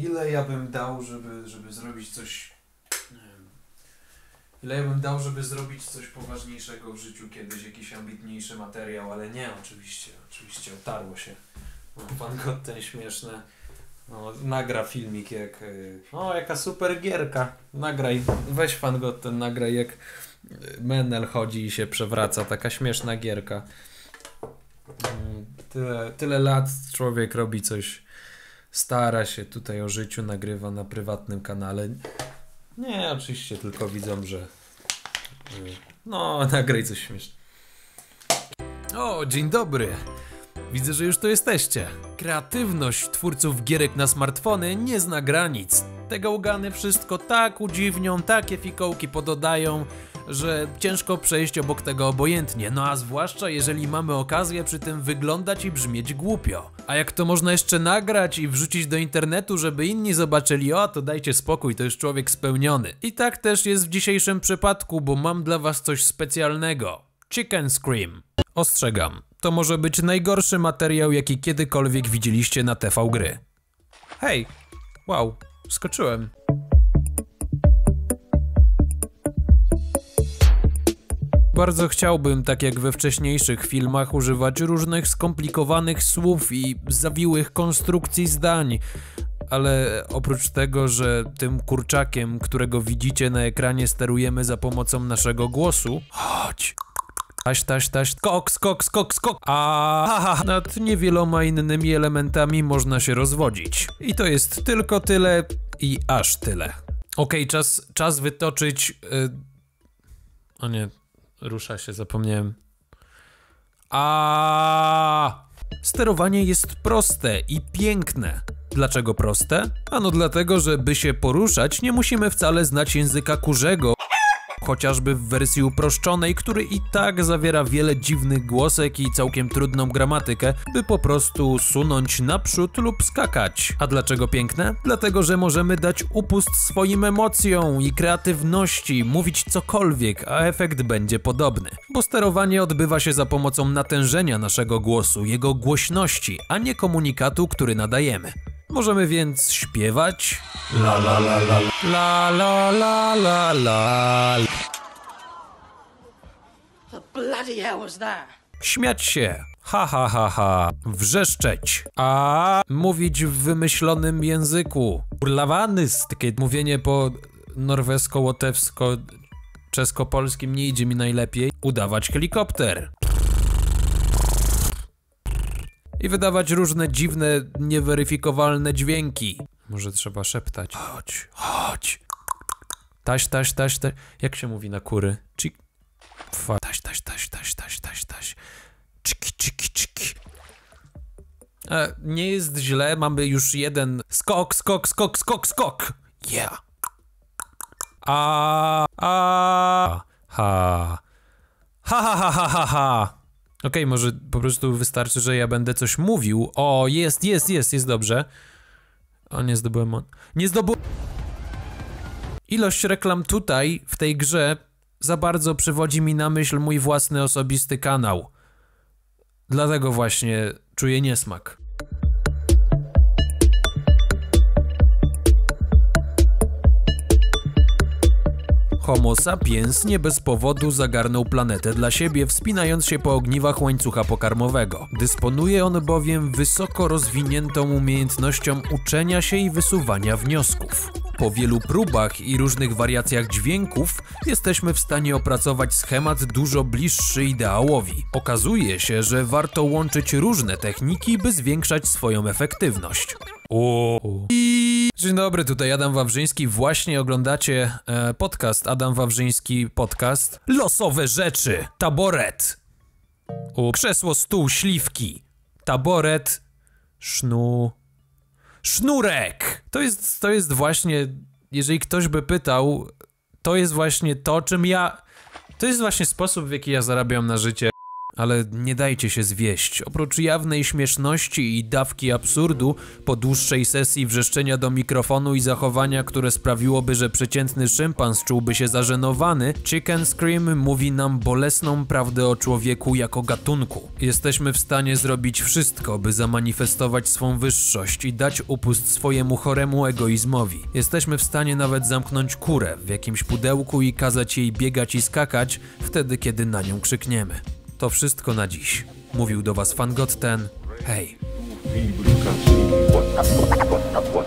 ile ja bym dał, żeby, żeby zrobić coś. Ile ja bym dał, żeby zrobić coś poważniejszego w życiu kiedyś, jakiś ambitniejszy materiał, ale nie, oczywiście, oczywiście otarło się. No, pan Gotten śmieszne. No, nagra filmik jak. y, O, jaka super gierka. Nagraj, weź pan Gotten, nagraj jak y, Menel chodzi i się przewraca. Taka śmieszna gierka. Mm, Tyle, tyle lat człowiek robi coś, stara się tutaj o życiu, nagrywa na prywatnym kanale. Nie, oczywiście tylko widzą, że. y, No, nagraj coś śmiesznego. O, dzień dobry. Widzę, że już tu jesteście. Kreatywność twórców gierek na smartfony nie zna granic. Te gałgany wszystko tak udziwnią, takie fikołki pododają, że ciężko przejść obok tego obojętnie, no a zwłaszcza jeżeli mamy okazję przy tym wyglądać i brzmieć głupio. A jak to można jeszcze nagrać i wrzucić do internetu, żeby inni zobaczyli, o to dajcie spokój, to już człowiek spełniony. I tak też jest w dzisiejszym przypadku, bo mam dla was coś specjalnego. Chicken Scream. Ostrzegam, to może być najgorszy materiał, jaki kiedykolwiek widzieliście na TV gry. Hej, wow, skoczyłem. Bardzo chciałbym, tak jak we wcześniejszych filmach, używać różnych skomplikowanych słów i zawiłych konstrukcji zdań, ale oprócz tego, że tym kurczakiem, którego widzicie na ekranie, sterujemy za pomocą naszego głosu. Chodź. Taś, taś, taś, skok, skok, skok, skok. A nad niewieloma innymi elementami można się rozwodzić. I to jest tylko tyle i aż tyle. Okej, czas, czas wytoczyć. Y... O nie, rusza się, zapomniałem. A Sterowanie jest proste i piękne. Dlaczego proste? Ano dlatego, że by się poruszać, nie musimy wcale znać języka kurzego, chociażby w wersji uproszczonej, który i tak zawiera wiele dziwnych głosek i całkiem trudną gramatykę, by po prostu sunąć naprzód lub skakać. A dlaczego piękne? Dlatego, że możemy dać upust swoim emocjom i kreatywności, mówić cokolwiek, a efekt będzie podobny. Bo sterowanie odbywa się za pomocą natężenia naszego głosu, jego głośności, a nie komunikatu, który nadajemy. Możemy więc śpiewać. La la la la la la la la la. The bloody hell was that? Śmiać się. Ha ha ha ha. Wrzeszczeć. A mówić w wymyślonym języku. Urlawanys. Takie mówienie po norwesko-łotewsko czesko-polskim nie idzie mi najlepiej. Udawać helikopter. I wydawać różne dziwne, nieweryfikowalne dźwięki. Może trzeba szeptać. Chodź, chodź. Taś, taś, taś, taś. Jak się mówi na kury? Cik. Fa. Taś, taś, taś, taś, taś, taś, taś. Cziki, cziki, cziki. E, nie jest źle, mamy już jeden skok, skok, skok, skok, skok. Yeah. A, a, ha. Ha, ha, ha, ha, ha, ha. Okej, może po prostu wystarczy, że ja będę coś mówił. O, jest, jest, jest, jest dobrze. O, nie zdobyłem. on- Nie zdobyłem. Ilość reklam tutaj, w tej grze, za bardzo przywodzi mi na myśl mój własny osobisty kanał. Dlatego właśnie czuję niesmak. Homo sapiens nie bez powodu zagarnął planetę dla siebie, wspinając się po ogniwach łańcucha pokarmowego. Dysponuje on bowiem wysoko rozwiniętą umiejętnością uczenia się i wysuwania wniosków. Po wielu próbach i różnych wariacjach dźwięków jesteśmy w stanie opracować schemat dużo bliższy ideałowi. Okazuje się, że warto łączyć różne techniki, by zwiększać swoją efektywność. O. Dzień dobry, tutaj Adam Wawrzyński. Właśnie oglądacie e, podcast Adam Wawrzyński Podcast. Losowe rzeczy. Taboret. O, krzesło, stół, śliwki. Taboret. Sznu. Sznurek. To jest, to jest właśnie, jeżeli ktoś by pytał, to jest właśnie to, czym ja. To jest właśnie sposób, w jaki ja zarabiam na życie. Ale nie dajcie się zwieść. Oprócz jawnej śmieszności i dawki absurdu, po dłuższej sesji wrzeszczenia do mikrofonu i zachowania, które sprawiłoby, że przeciętny szympans czułby się zażenowany, Chicken Scream mówi nam bolesną prawdę o człowieku jako gatunku. Jesteśmy w stanie zrobić wszystko, by zamanifestować swą wyższość i dać upust swojemu choremu egoizmowi. Jesteśmy w stanie nawet zamknąć kurę w jakimś pudełku i kazać jej biegać i skakać wtedy, kiedy na nią krzykniemy. To wszystko na dziś. Mówił do was Fangot ten. Hej. what,